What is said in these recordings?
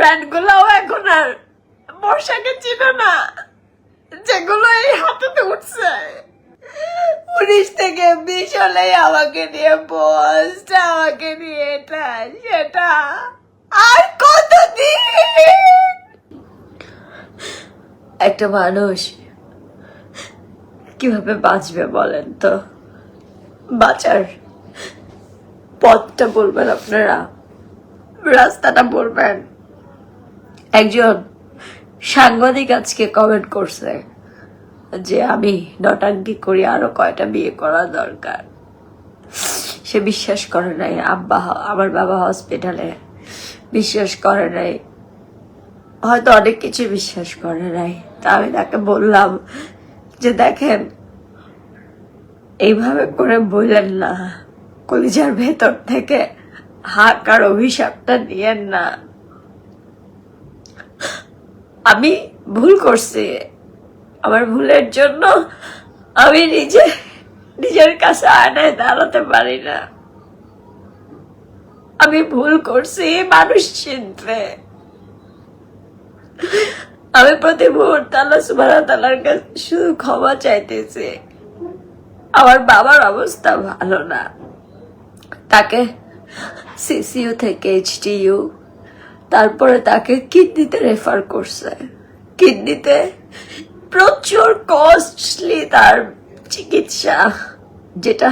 Brand গুলাও এখন আর বর্ষাকে চিনে না। যেগুলো এই হাতেতে উঠছে। উনিশ থেকে বিশ হলেই আমাকে নিয়ে পোস্ট আমাকে নিয়ে এটা, সেটা। আর কতদিন? একটা মানুষ কীভাবে বাঁচবে বলেন তো? বাঁচার পথটা বলবেন আপনারা? রাস্তাটা বলবেন? একজন সাংবাদিক আজকে কমেন্ট করছে যে আমি নটাঙ্কি করি, আরও কয়টা বিয়ে করা দরকার। সে বিশ্বাস করে নাই। আব্বা আমার বাবা হসপিটালে বিশ্বাস করে নাই। হয়তো অনেক কিছু বিশ্বাস করে নাই। তা আমি তাকে বললাম যে, দেখেন, এইভাবে করে বললেন না। কলিজার ভেতর থেকে হাক আর অভিশাপটা নিয়েন না। আমি ভুল করছি। আমার ভুলের জন্য আমি নিজে, নিজের কাছে আয়নায় দাঁড়াতে পারি না। আমি ভুল করছি, মানুষ চিনতে আমি প্রতি মুহূর্তে আল্লাহ সুবাহ তালার কাছে শুধু ক্ষমা চাইতেছি। আমার বাবার অবস্থা ভালো না। তাকে সিসিইউ থেকে এইচটিইউ তারপরে তাকে কিডনিতে রেফার করছে। কিডনিতে প্রচুর কস্টলি তার চিকিৎসা, যেটা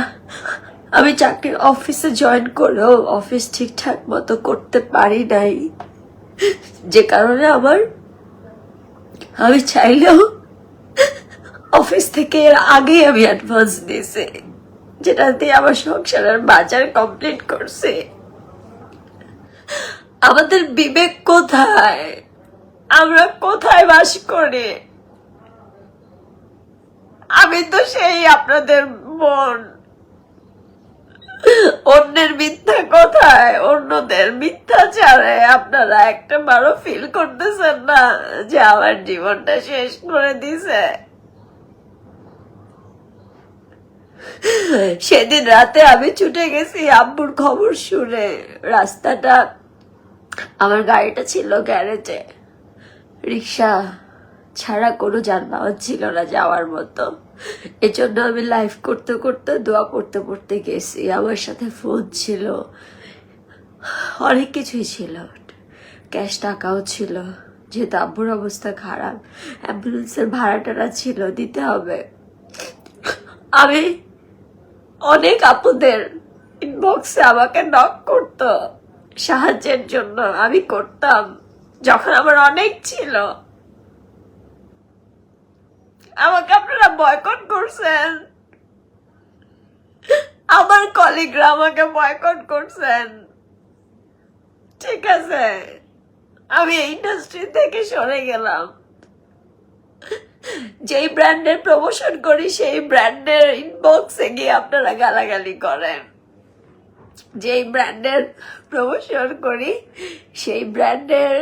আমি চাকরির অফিসে জয়েন করেও অফিস ঠিকঠাক মতো করতে পারি নাই। যে কারণে আমার, আমি চাইলেও অফিস থেকে এর আগেই আমি অ্যাডভান্স দিয়েছি যেটা দিয়ে আমার সংসারের বাজার কমপ্লিট করছে। আমাদের বিবেক কোথায়? আমরা কোথায় বাস করি? আমি তো সেই আপনাদের মন অন্যের মিথ্যা কোথায়, অন্যদের মিথ্যা মিথ্যাচারে আপনারা একটা বারো ফিল করতেছেন না যে আমার জীবনটা শেষ করে দিছে? সেদিন রাতে আমি ছুটে গেছি আব্বুর খবর শুনে। রাস্তাটা আমার গাড়িটা ছিল গ্যারেজে। রিক্সা ছাড়া কোনো যানবাহন ছিল না যাওয়ার মতো। এজন্য আমি লাইভ করতে করতে, দোয়া পড়তে পড়তে গেছি। আমার সাথে ফোন ছিল। অনেক কিছুই ছিল। ক্যাশ টাকাও ছিল। যেহেতু আব্বুর অবস্থা খারাপ অ্যাম্বুলেন্সের ভাড়াটারা ছিল, দিতে হবে। আমি অনেক আপুদের ইনবক্সে আমাকে নক করতো। সাহায্যের জন্য আমি করতাম, যখন আমার অনেক ছিল। আমাকে আপনারা বয়কট করছেন। আমার কলিগরা আমাকে বয়কট করছেন। ঠিক আছে, আমি ইন্ডাস্ট্রি থেকে সরে গেলাম। যেই ব্র্যান্ডের প্রমোশন করি, সেই ব্র্যান্ডের ইনবক্সে গিয়ে আপনারা গালাগালি করেন। যেই ব্র্যান্ডের প্রমোশন করি, সেই ব্র্যান্ডের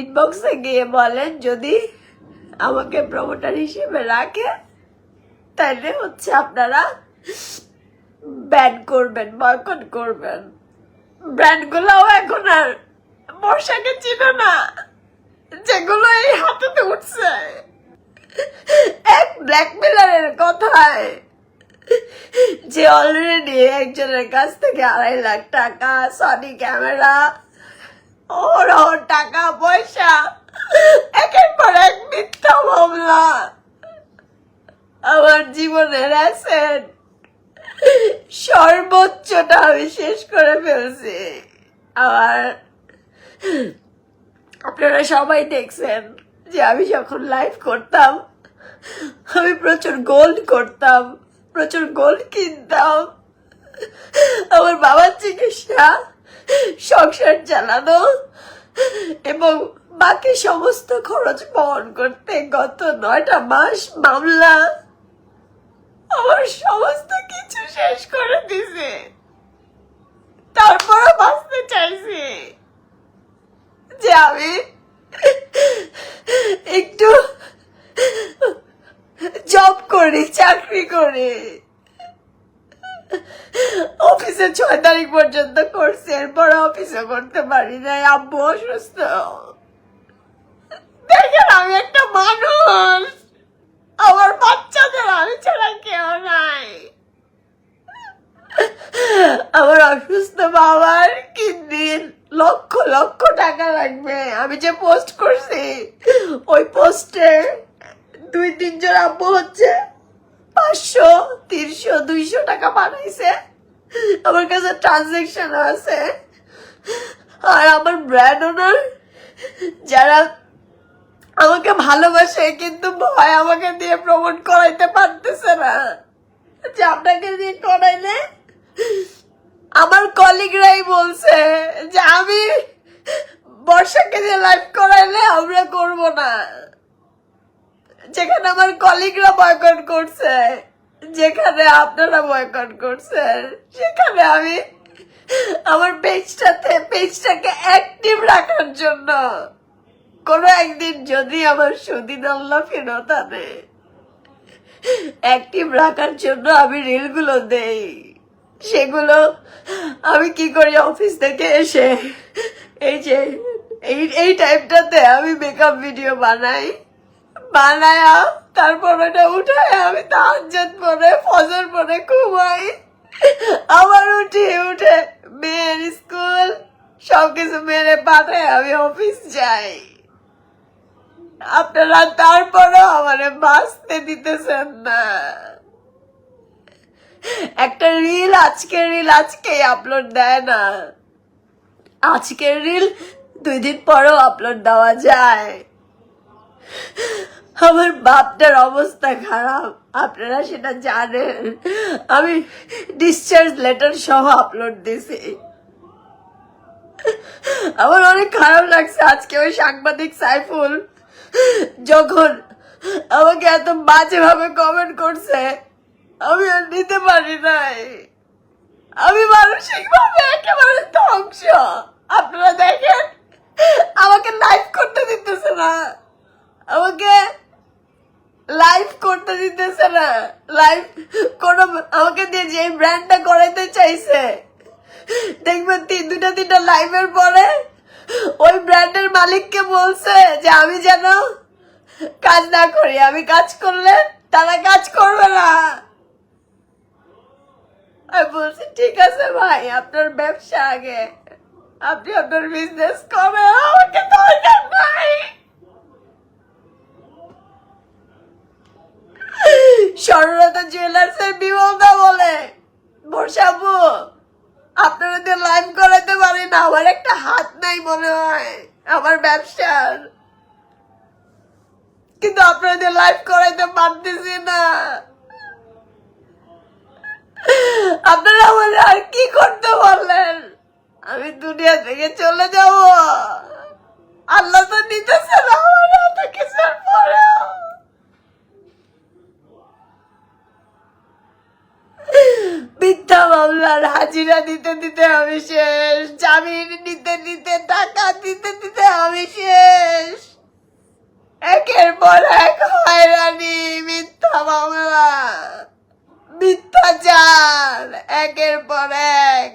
ইনবক্সে গিয়ে বলেন, যদি আমাকে প্রমোটার হিসেবে রাখে, তাহলে হচ্ছে আপনারা ব্যান করবেন বয়কট করবেন। ব্র্যান্ডগুলোও এখন আর বর্ষাকে চিনে না যেগুলো এই হাতেতে উঠছে। এক ব্ল্যাকমেলারের কথায় যে অলরেডি একজনের কাছ থেকে আড়াই লাখ টাকা সনি ক্যামেরা ওর ওর টাকা পয়সা, একের পর এক মিথ্যা মামলা। আমার জীবনের অ্যাসেট সর্বোচ্চটা আমি শেষ করে ফেলছি। আমার, আপনারা সবাই দেখছেন যে আমি যখন লাইভ করতাম, আমি প্রচুর গোল্ড করতাম। প্রচুর গোল্ড কিনতাম। আমার বাবার চিকিৎসা, সংসার চালানো এবং বাকি সমস্ত খরচ বহন করতে গত নয়টা মাস মামলা। আমার সমস্ত কিছু শেষ করে দিছে। তারপরও বাঁচতে চাইছি। যে আমি একটু করি, চাকরি করি। অফিসে ছয় তারিখ পর্যন্ত করছি, এরপর অফিসে করতে পারি নাই, আব্বু অসুস্থ। দেখেন, আমি একটা মানুষ। আমার বাচ্চাদের আমি ছাড়া কেউ নাই। আমার অসুস্থ বাবার কিডনি লক্ষ লক্ষ টাকা লাগবে। আমি যে পোস্ট করছি, ওই পোস্টে দুই তিনজন আব্বু হচ্ছে পাঁচশো, তিনশো, দুইশো টাকা বানাইছে। আমার কাছে ট্রানজেকশন আছে। আর আমার ব্র্যান্ড ওনার যারা আমাকে ভালোবাসে, কিন্তু ভয় আমাকে দিয়ে প্রমোট করাইতে পারতেছে না। যে আপনাকে দিয়ে করাইলে, আমার কলিগরাই বলছে যে, আমি বর্ষাকে দিয়ে লাইভ করাইলে আমরা করব না। যেখানে আমার কলিগরা বয়কট করছে, যেখানে আপনারা বয়কট করছেন সেখানে আমি আমার পেজটাতে পেজটাকে অ্যাক্টিভ রাখার জন্য কোনো একদিন যদি আমার সুদিন আল্লাহ ফেরত আনে অ্যাক্টিভ রাখার জন্য আমি রিলগুলো দেই। সেগুলো আমি কি করি অফিস থেকে এসে, এই যে, এই এই টাইপটাতে আমি মেকআপ ভিডিও বানাই। বানায়া তারপর ওটা উঠায়, আমি তাহাজ্জত পরে ফজর পরে ঘুমাই। আবার উঠি উঠে, মেয়ের স্কুল, সবকিছু মেরে পাঠায় আমি অফিস যাই। আপনারা তারপরও আমারে বাঁচতে দিতেছেন না। একটা রিল আজকের রিল, আজকেই আপলোড দেয় না। আজকের রিল দুই দিন পরেও আপলোড দেওয়া যায়। আমার বাপটার অবস্থা খারাপ। আপনারা সেটা জানেন। আমি ডিসচার্জ লেটার সহ আপলোড দিছি। আমার অনেক খারাপ লাগছে আজকে ওই সাংবাদিক সাইফুল। যখন আমাকে এত বাজে ভাবে কমেন্ট করছে, আমি আর নিতে পারি নাই। আমি মানসিক ভাবে একেবারে ধ্বংস। আপনারা দেখেন, আমাকে লাইভ করতে দিতেছে না। আমাকে লাইভ করতে দিতেছে না। লাইভ কোন আমাকে দিয়ে যে ব্র্যান্ডটা করাইতে চাইছে, দেখবেন তিন দুটা তিনটা লাইভের পরে ওই ব্র্যান্ডের মালিককে বলছে যে, আমি যেন কাজ না করি, আমি কাজ করলে তারা কাজ করবে না। আমি বলছি, ঠিক আছে ভাই, আপনার ব্যবসা আগে। আপনি আপনার বিজনেস করেন আমাকে দরকার নাই স্বর্ণলতা জুয়েলার্স এর বিমলদা বলে। বর্ষাবু, আপনারা দিয়ে লাইভ করাতে পারি না, আমার একটা হাত নাই মনে হয়, আমার ব্যবসার। কিন্তু আপনাদের লাইভ করাইতে পারতেছি না। আপনারা আমাদের আর কি করতে বললেন আমি দুনিয়া থেকে চলে যাব। আল্লাহ তো নিতেছে না আমার এত কিছুর পরেও মিথ্যা মামলার হাজিরা দিতে দিতে আমি শেষ। জামিন নিতে নিতে, টাকা দিতে দিতে আমি শেষ। একের পর এক হয়রানি, মিথ্যা মামলা। মিথ্যাচার একের পর এক।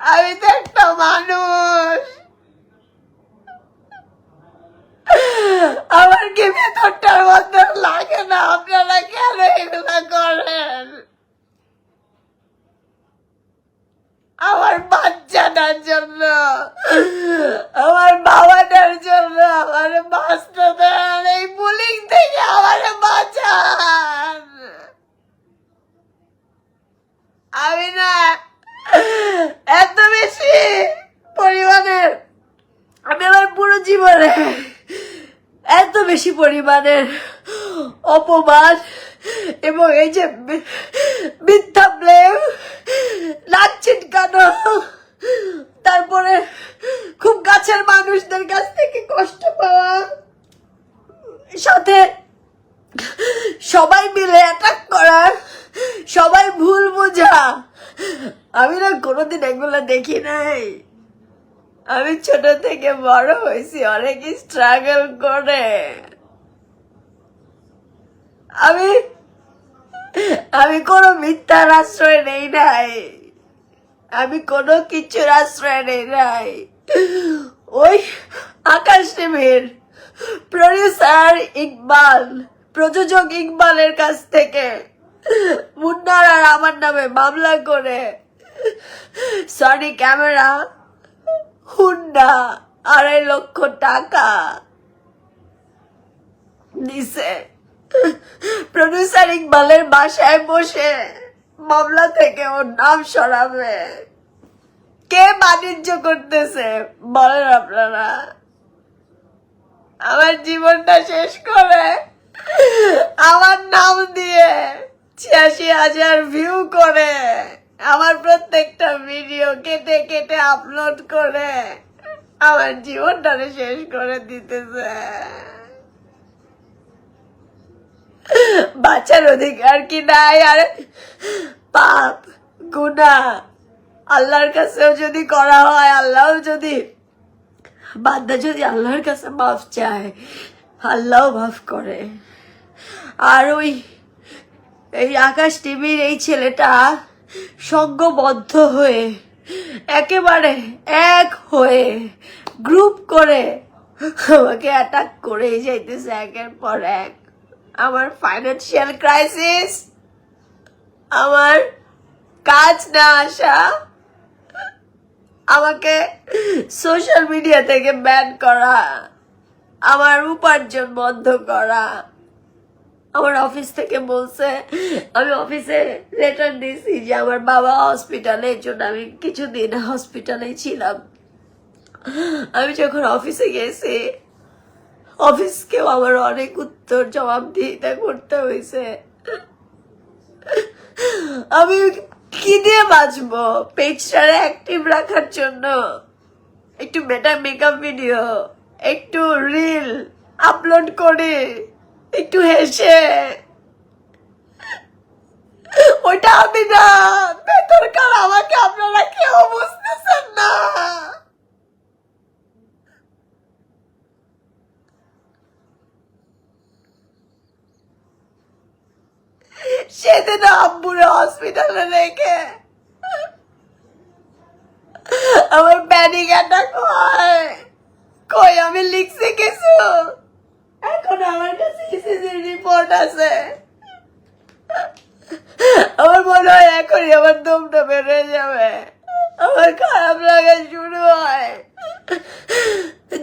আমি তো একটা মানুষ। আমার কি ভেতরটার মধ্যে লাগে না আপনারা কেন এগুলা করেন আমার বাচ্চাটার জন্য আমার বাবাটার জন্য আমার বাঁচতে এই বুলিং থেকে আমার বাঁচান। আমি না এত বেশি পরিমাণের আমি আমার পুরো জীবনে এত বেশি পরিমাণের অপমান এবং এই যে মিথ্যা ব্লেম নাক ছিটকানো তারপরে খুব কাছের মানুষদের কাছ থেকে কষ্ট পাওয়া। সাথে সবাই মিলে অ্যাটাক করা, সবাই ভুল বোঝা। আমি না কোনোদিন এগুলো দেখি নাই। আমি ছোট থেকে বড় হয়েছি, অনেক স্ট্রাগল করে। আমি আমি কোনো মিথ্যার আশ্রয় নেই নাই। আমি কোনো কিছুর আশ্রয় নেই নাই ওই আকাশ টিভির প্রডিউসার ইকবাল, প্রযোজক ইকবালের কাছ থেকে। মুন্নার আর আমার নামে মামলা করে। সনি ক্যামেরা, হুন্ডা, আড়াই লক্ষ টাকা নিছে। প্রডিউসার ইকবালের বাসায় বসে। মামলা থেকে ওর নাম সরাবে। কে বাণিজ্য করতেছে? বলেন আপনারা। আমার জীবনটা শেষ করে আমার নাম দিয়ে ছিয়াশি হাজার ভিউ করে আমার প্রত্যেকটা ভিডিও কেটে কেটে আপলোড করে আমার জীবনটা শেষ করে দিতেছে। বাচ্চার অধিকার কি নাই? আর পাপ গুনা আল্লাহর কাছেও যদি করা হয় আল্লাহ যদি, বান্দা যদি আল্লাহর কাছে মাফ চায় আল্লাহ মাফ করে। আর ওই, এই আকাশ টিভির এই ছেলেটা সঙ্গবদ্ধ হয়ে, একেবারে এক হয়ে গ্রুপ করে আমাকে অ্যাটাক করেই যাইতেছে একের পর এক। আমার ফাইন্যান্সিয়াল ক্রাইসিস আমার কাজ না আসা, আমাকে সোশ্যাল মিডিয়া থেকে ব্যান করা, আমার উপার্জন বন্ধ করা। আমার অফিস থেকে বলছে, আমি অফিসে লেটার দিয়েছি যে আমার বাবা হসপিটালে এই জন্য আমি কিছুদিন হসপিটালে ছিলাম। আমি যখন অফিসে গেছি অফিসকেও আমার অনেক উত্তর জবাবদিহিতা করতে হয়েছে। আমি কি দিয়ে বাঁচবো? পেজটারে অ্যাক্টিভ রাখার জন্য। একটু বেটার মেকআপ ভিডিও একটু রিল আপলোড করে, একটু হেসে। ওইটা আমি না। ভেতরকার আমাকে আপনারা কেউ বুঝতেছেন না। সেদিন আব্বুরে হসপিটালে রেখে। আমার প্যানিক অ্যাটাক হয়। কই, আমি লিখছি কিছু? এখন আমার কাছে রিপোর্ট আছে। আমার মনে হয় এখনই আমার দমটা বেড়ে যাবে। আমার খারাপ লাগা শুরু হয়।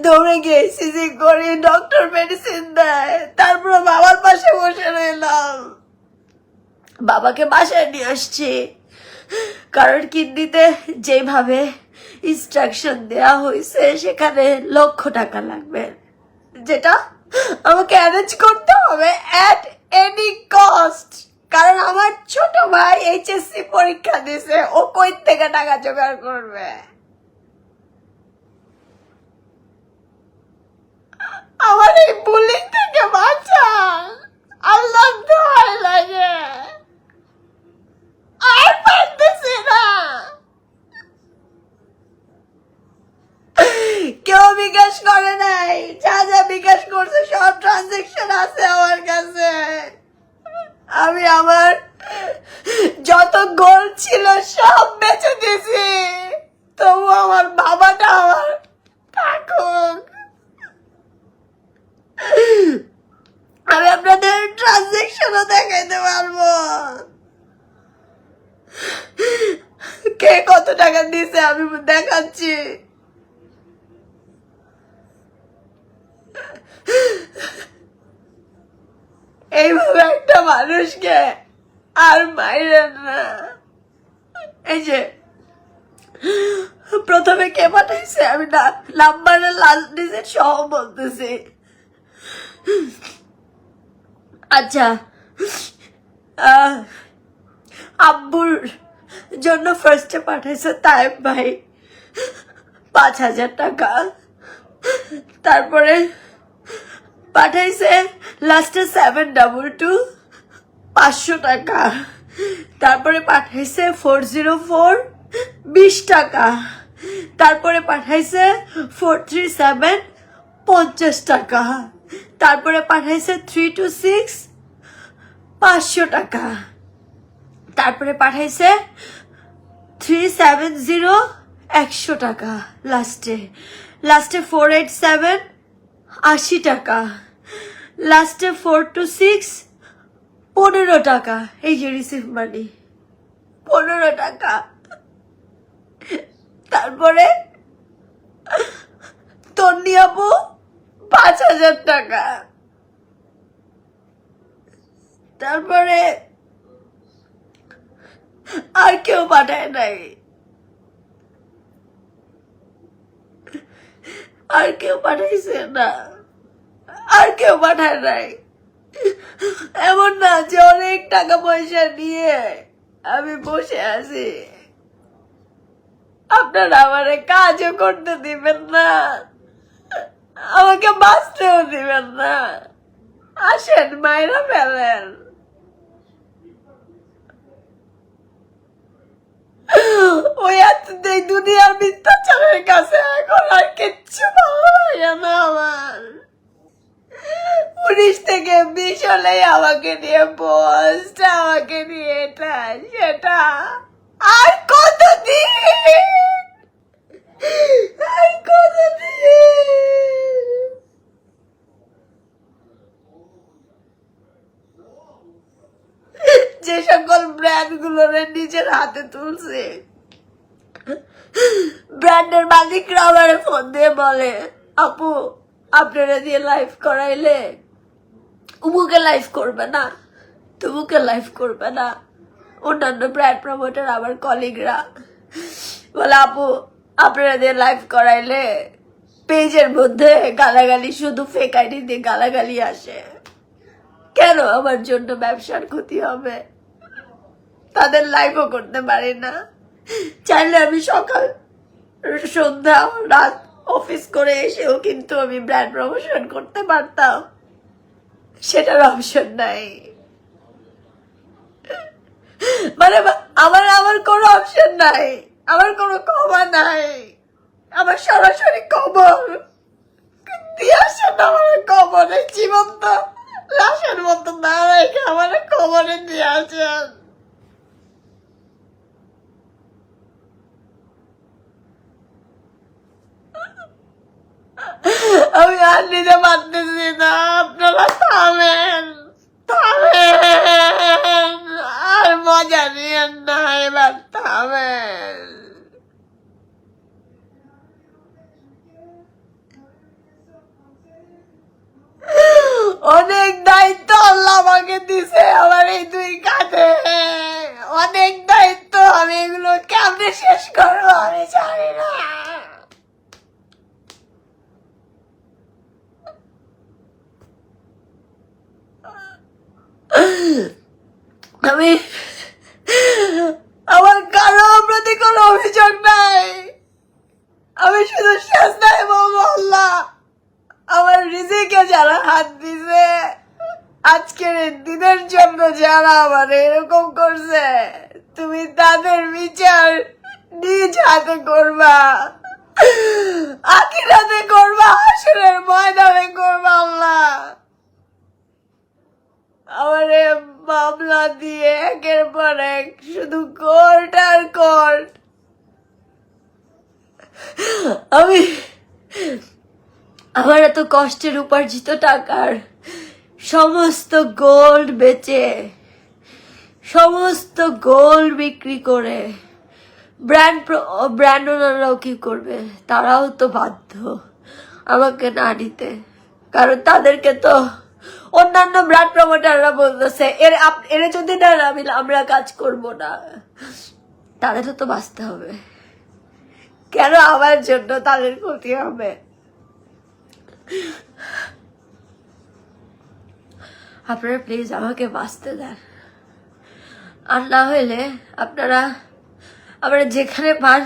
দৌড়ে গিয়ে সিজি করি ডক্টর মেডিসিন দেয়। তারপর বাবার পাশে বসে রইলাম। বাবাকে বাসায় নিয়ে আসছি। কারণ কিডনিতে যেভাবে ইনস্ট্রাকশন দেওয়া হয়েছে, সেখানে লক্ষ টাকা লাগবে। যেটা আমাকে অ্যারেঞ্জ করতে হবে অ্যাট এনি কস্ট কারণ আমার ছোট ভাই এইচএসসি পরীক্ষা দিছে ও কই থেকে টাকা জোগাড় করবে? আমার এই বুলিং থেকে বাঁচা আল্লাহ লাগে। আর পারতেছি না কেউ বিকাশ করে নাই। যা যা বিকাশ করছে, সব ট্রানজেকশন আছে আমার কাছে। আমি আমার যত গোল ছিল, সব বেচে দিয়েছি। তবু আমার বাবাটা আমার থাকুক আমি আপনাদের ট্রানজেকশনও দেখাইতে পারব। কে কত টাকা দিছে আমি দেখাচ্ছি। এইভাবে একটা মানুষকে আর মাইরেন না। এই যে প্রথমে কে পাঠাইছে আমি না নাম্বারের লাস্ট ডিজিট সহ বলতেছি। আচ্ছা আহ, আব্বুর জন্য ফার্স্টে পাঠাইছে তাইব ভাই। পাঁচ হাজার টাকা। তারপরে পাঠাইছে লাস্টে সেভেন ডাবল টু পাঁচশো টাকা। তারপরে পাঠাইছে ফোর জিরো ফোর বিশ টাকা। তারপরে পাঠাইছে ফোর থ্রি সেভেন পঞ্চাশ টাকা। তারপরে পাঠাইছে থ্রি টু সিক্স পাঁচশো টাকা। তারপরে পাঠাইছে থ্রি সেভেন জিরো একশো টাকা লাস্টে লাস্টে ফোর এইট সেভেন আশি টাকা। লাস্টে ফোর টু সিক্স পনেরো টাকা। এই যে রিসিভ মানি পনেরো টাকা। তারপরে তন্নি আপু পাঁচ হাজার টাকা। তারপরে আর কেউ পাঠায় নাই। আর কেউ পাঠাইছে না। আর কেউ পাঠায় নাই। এমন না যে অনেক টাকা পয়সা নিয়ে আমি বসে আছি। আপনারা আমারে কাজও করতে দিবেন না। আমাকে বাঁচতেও দিবেন না। আসেন মায়েরা ফেলেন। ওই এত এই দুনিয়ার মিথ্যাচারের কাছে এখন আর কিচ্ছু ভালো লাগে না আমার। উনিশ থেকে বিশ হলেই আমাকে নিয়ে পোস্ট আমাকে নিয়ে এটা, সেটা। আর কতদিন? আর কতদিন? যে সকল ব্র্যান্ড গুলোরে নিজের হাতে তুলছে। ব্র্যান্ডের মালিকরা আমার ফোন দিয়ে বলে, আপু, আপনারা দিয়ে লাইভ করাইলে উমুকে লাইভ করবে না, তুমুকে লাইভ করবে না। অন্যান্য ব্র্যান্ড প্রমোটার আমার কলিগরা বলে, আপু, আপনারা দিয়ে লাইভ করাইলে পেজের মধ্যে গালাগালি, শুধু ফেক আইডি দিয়ে গালাগালি আসে। কেন আমার জন্য ব্যবসার ক্ষতি হবে? তাদের লাইভও করতে পারি না। চাইলে আমি সকাল, সন্ধ্যা, রাত অফিস করে এসেও কিন্তু আমি ব্র্যান্ড প্রমোশন করতে পারতাম। সেটার অপশন নাই। মানে আমার আমার কোনো অপশন নাই। আমার কোনো ক্ষমা নাই। আমার সরাসরি খবর দিয়ে আমার জীবন্ত, লাশের মতো রেখে আমার খবরে দিয়ে আসেন। আমি আর নিতে পারতেছি না। আপনারা থামেন থামেন। আর মজা নিয়েন না, এবার থামেন। অনেক দায়িত্ব আল্লাহ আমাকে দিছে আমার এই দুই কাঁধে। অনেক দায়িত্ব, আমি এগুলো কেমনে শেষ করব আমি জানি না। আমি আমার কারও প্রতি কোনো অভিযোগ নাই। আমি শুধু বলব আল্লাহ আমার রিজিকে যারা হাত দিছে, আজকের দিনের জন্য যারা আমার এরকম করছে, তুমি তাদের বিচার নিজ হাতে করবা। আখিরাতে করবা আসরের ময়দানে করবা, আল্লাহ। আমারে মামলা দিয়ে একের পর এক শুধু কোর্ট আর কোর্ট আমি, আমার এত কষ্টের উপার্জিত টাকার সমস্ত গোল্ড বেচে, সমস্ত গোল্ড বিক্রি করে ব্র্যান্ড ব্র্যান্ড ওনারাও কি করবে? তারাও তো বাধ্য আমাকে না নিতে। কারণ তাদেরকে তো অন্যান্য ব্র্যান্ড প্রমোটাররা বলতেছে, এর এর যদি না আমি আমরা কাজ করব না। তাদেরও তো বাঁচতে হবে। কেন আমার জন্য তাদের ক্ষতি হবে? আপনারা প্লিজ আমাকে বাঁচতে দেন। আর না হইলে আপনারা আপনারা যেখানে পান,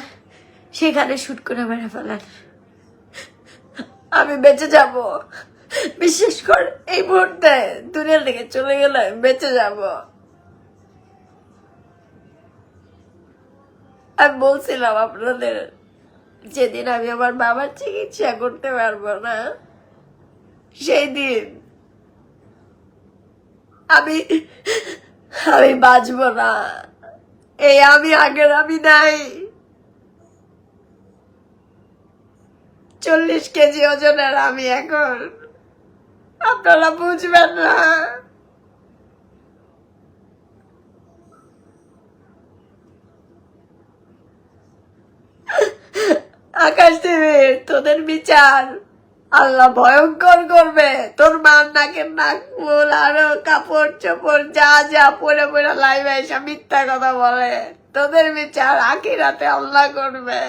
সেখানে শুট করে মেরে ফেলেন। আমি বেঁচে যাব। বিশেষ করে এই মুহূর্তে দুনিয়া থেকে চলে গেলে বেঁচে যাব। আমি বলছিলাম আপনাদের, যেদিন আমি আমার বাবার চিকিৎসা করতে পারব না, সেই দিন আমি আমি বাঁচবো না। এই আমি আগের আমি নাই। চল্লিশ কেজি ওজনের আমি এখন আপনারা বুঝবেন না। আকাশ দেবে, তোদের বিচার। আল্লাহ ভয়ঙ্কর করবে। তোর মার নাকের নাক ফুল, আরও কাপড় চোপড়, যা যা, পরে পরে লাইভে এসে মিথ্যা কথা বলে। তোদের বিচার আখিরাতে আল্লাহ করবে।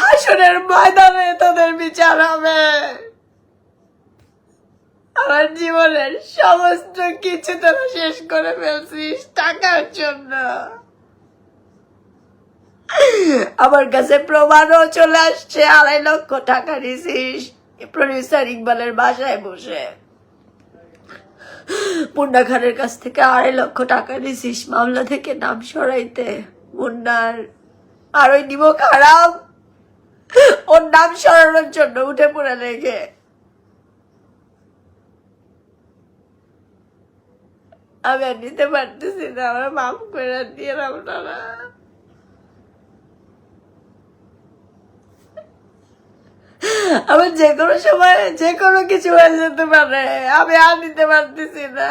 হাসনের ময়দানে তোদের বিচার হবে। আমার জীবনের সমস্ত কিছু তোরা শেষ করে ফেলছিস টাকার জন্য। আমার কাছে প্রমাণও চলে আসছে, আড়াই লক্ষ টাকা নিছিস প্রডিউসার ইকবালের বাসায় বসে। মুন্না খানের কাছ থেকে আড়াই লক্ষ টাকা নিছিস মামলা থেকে নাম সরাইতে। মুন্নার আর ওই নিব খারাপ। ওর নাম সরানোর জন্য উঠে পড়ে লেগে। আমি আর নিতে পারতেছি না, আমার মাফ করে দিয়ে আপনারা। আমার যে কোনো সময় যে কোনো কিছু হয়ে যেতে পারে, আমি আর নিতে পারতেছি না।